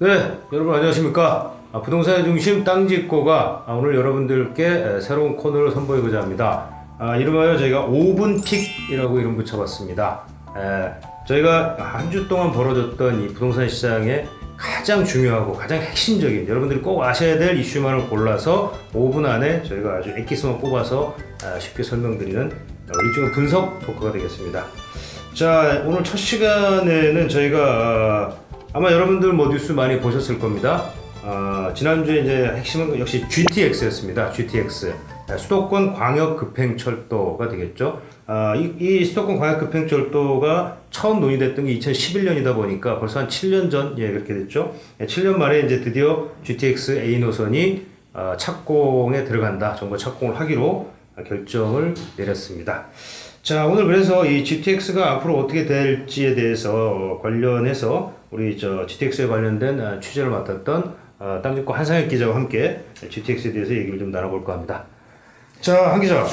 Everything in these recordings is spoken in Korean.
네, 여러분 안녕하십니까? 아, 부동산의 중심 땅짓고가 아, 오늘 여러분들께 에, 새로운 코너를 선보이고자 합니다. 아, 이름하여 저희가 5분 픽이라고 이름 붙여봤습니다. 에, 저희가 한 주 동안 벌어졌던 이 부동산 시장에 가장 중요하고 가장 핵심적인 여러분들이 꼭 아셔야 될 이슈만을 골라서 5분 안에 저희가 아주 엑기스만 뽑아서 아, 쉽게 설명드리는 어, 일종의 분석 토크가 되겠습니다. 자, 오늘 첫 시간에는 저희가 아, 아마 여러분들 뭐 뉴스 많이 보셨을 겁니다. 아, 지난주에 이제 핵심은 역시 GTX였습니다. GTX. 아, 수도권 광역급행철도가 되겠죠. 아, 이, 이 수도권 광역급행철도가 처음 논의됐던 게 2011년이다 보니까 벌써 한 7년 전, 예, 그렇게 됐죠. 예, 7년 만에 이제 드디어 GTX A 노선이 아, 착공에 들어간다. 정부 착공을 하기로 결정을 내렸습니다. 자, 오늘 그래서 이 GTX가 앞으로 어떻게 될지에 대해서 관련해서 우리 저 GTX에 관련된 아, 취재를 맡았던 어, 땅집고 한상혁 기자와 함께 GTX에 대해서 얘기를 좀 나눠볼까 합니다. 자, 한 기자.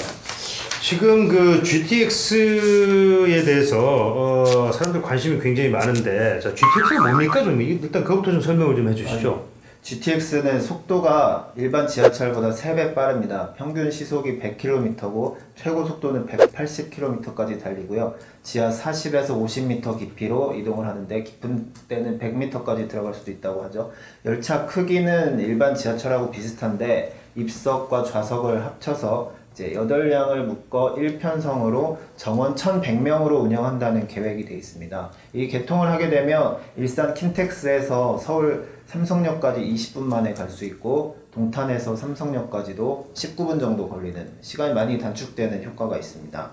지금 그 GTX에 대해서 어, 사람들 관심이 굉장히 많은데 자, GTX가 뭡니까 좀 일단 그것부터 좀 설명을 좀 해주시죠. GTX는 속도가 일반 지하철보다 3배 빠릅니다. 평균 시속이 100km고 최고 속도는 180km까지 달리고요. 지하 40에서 50m 깊이로 이동을 하는데 깊은 때는 100m까지 들어갈 수도 있다고 하죠. 열차 크기는 일반 지하철하고 비슷한데 입석과 좌석을 합쳐서 이제 8량을 묶어 1편성으로 정원 1100명으로 운영한다는 계획이 되어 있습니다. 이 개통을 하게 되면 일산 킨텍스에서 서울 삼성역까지 20분 만에 갈 수 있고 동탄에서 삼성역까지도 19분 정도 걸리는 시간이 많이 단축되는 효과가 있습니다.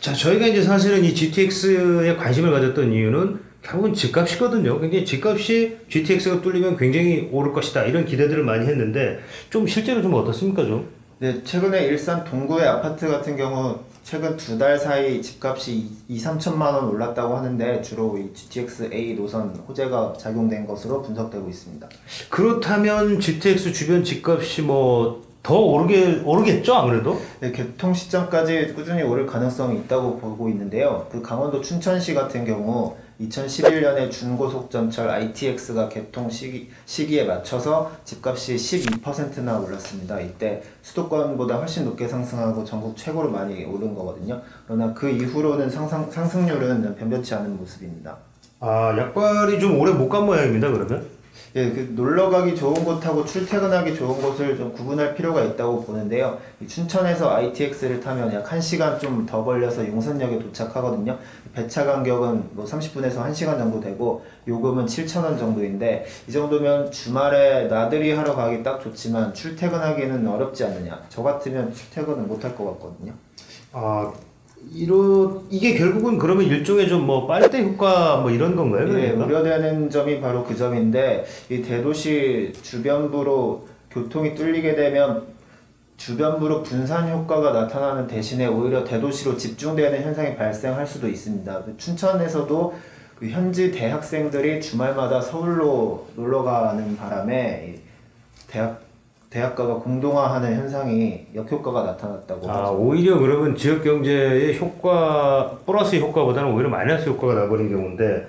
자, 저희가 이제 사실은 이 GTX에 관심을 가졌던 이유는 결국은 집값이거든요. 굉장히 집값이 GTX가 뚫리면 굉장히 오를 것이다. 이런 기대들을 많이 했는데 좀 실제로 좀 어떻습니까, 좀? 네, 최근에 일산 동구의 아파트 같은 경우 최근 두 달 사이 집값이 2, 3천만 원 올랐다고 하는데 주로 이 GTX A 노선 호재가 작용된 것으로 분석되고 있습니다. 그렇다면 GTX 주변 집값이 뭐 더 오르게 오르겠죠 아무래도? 네, 개통 시점까지 꾸준히 오를 가능성이 있다고 보고 있는데요. 그 강원도 춘천시 같은 경우 2011년에 준고속전철 ITX가 개통 시기, 시기에 맞춰서 집값이 12%나 올랐습니다. 이때 수도권보다 훨씬 높게 상승하고 전국 최고로 많이 오른 거거든요. 그러나 그 이후로는 상상, 상승률은 변변치 않은 모습입니다. 아 약발이 좀 오래 못 간 모양입니다 그러면? 예, 그 놀러 가기 좋은 곳하고 출퇴근하기 좋은 곳을 좀 구분할 필요가 있다고 보는데요. 춘천에서 ITX를 타면 약 1시간 좀 더 걸려서 용산역에 도착하거든요. 배차 간격은 뭐 30분에서 1시간 정도 되고 요금은 7,000원 정도인데 이 정도면 주말에 나들이 하러 가기 딱 좋지만 출퇴근하기는 어렵지 않느냐. 저 같으면 출퇴근은 못할 것 같거든요. 아 이런 이게 결국은 그러면 일종의 좀 뭐 빨대 효과 뭐 이런 건가요? 예, 그러니까? 우려되는 점이 바로 그 점인데 이 대도시 주변부로 교통이 뚫리게 되면 주변부로 분산 효과가 나타나는 대신에 오히려 대도시로 집중되는 현상이 발생할 수도 있습니다. 그 춘천에서도 그 현지 대학생들이 주말마다 서울로 놀러 가는 바람에 이 대학 대학가가 공동화하는 현상이 역효과가 나타났다고 아. 오히려 그러면 지역 경제의 효과 플러스 효과보다는 오히려 마이너스 효과가 나버린 경우인데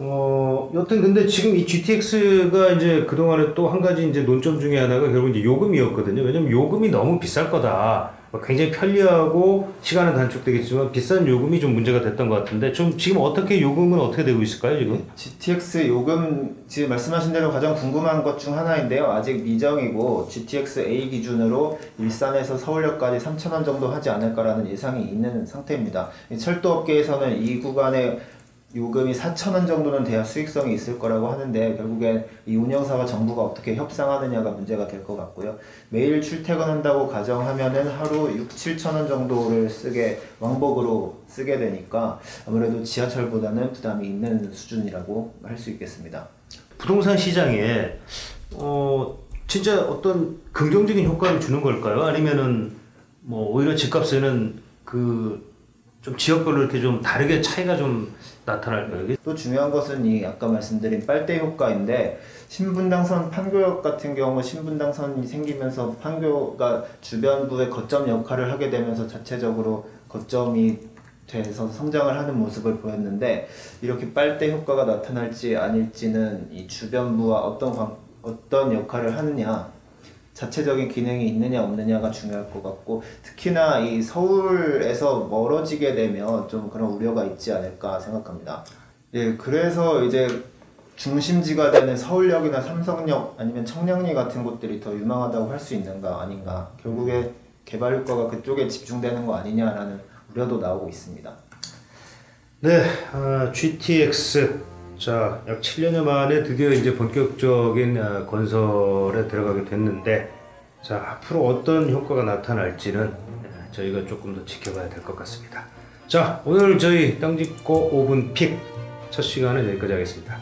어 여튼 근데 지금 이 GTX가 이제 그동안에 또 한 가지 이제 논점 중에 하나가 결국 이제 요금이었거든요. 왜냐면 요금이 너무 비쌀 거다. 뭐 굉장히 편리하고 시간은 단축되겠지만 비싼 요금이 좀 문제가 됐던 것 같은데 좀 지금 어떻게 요금은 어떻게 되고 있을까요 지금? GTX 요금 지금 말씀하신 대로 가장 궁금한 것 중 하나인데요. 아직 미정이고 GTX A 기준으로 일산에서 서울역까지 3,000원 정도 하지 않을까라는 예상이 있는 상태입니다. 이 철도업계에서는 이 구간에 요금이 4,000원 정도는 돼야 수익성이 있을 거라고 하는데 결국엔 이 운영사와 정부가 어떻게 협상하느냐가 문제가 될 것 같고요. 매일 출퇴근한다고 가정하면은 하루 6, 7,000원 정도를 쓰게 왕복으로 쓰게 되니까 아무래도 지하철보다는 부담이 있는 수준이라고 할 수 있겠습니다. 부동산 시장에 어 진짜 어떤 긍정적인 효과를 주는 걸까요? 아니면은 뭐 오히려 집값에는 그 좀 지역별로 이렇게 좀 다르게 차이가 좀 나타날까요? 또 중요한 것은 이 아까 말씀드린 빨대 효과인데 신분당선 판교역 같은 경우 신분당선이 생기면서 판교가 주변부의 거점 역할을 하게 되면서 자체적으로 거점이 돼서 성장을 하는 모습을 보였는데 이렇게 빨대 효과가 나타날지 아닐지는 이 주변부와 어떤 관- 어떤 역할을 하느냐 자체적인 기능이 있느냐 없느냐가 중요할 것 같고 특히나 이 서울에서 멀어지게 되면 좀 그런 우려가 있지 않을까 생각합니다. 예, 그래서 이제 중심지가 되는 서울역이나 삼성역 아니면 청량리 같은 곳들이 더 유망하다고 할 수 있는가 아닌가 결국에 개발 효과가 그쪽에 집중되는 거 아니냐라는 우려도 나오고 있습니다. 네, 아, GTX 자, 약 7년여 만에 드디어 이제 본격적인 아, 건설에 들어가게 됐는데 자, 앞으로 어떤 효과가 나타날지는 아, 저희가 조금 더 지켜봐야 될 것 같습니다. 자, 오늘 저희 땅 짓고 5분 픽 첫 시간은 여기까지 하겠습니다.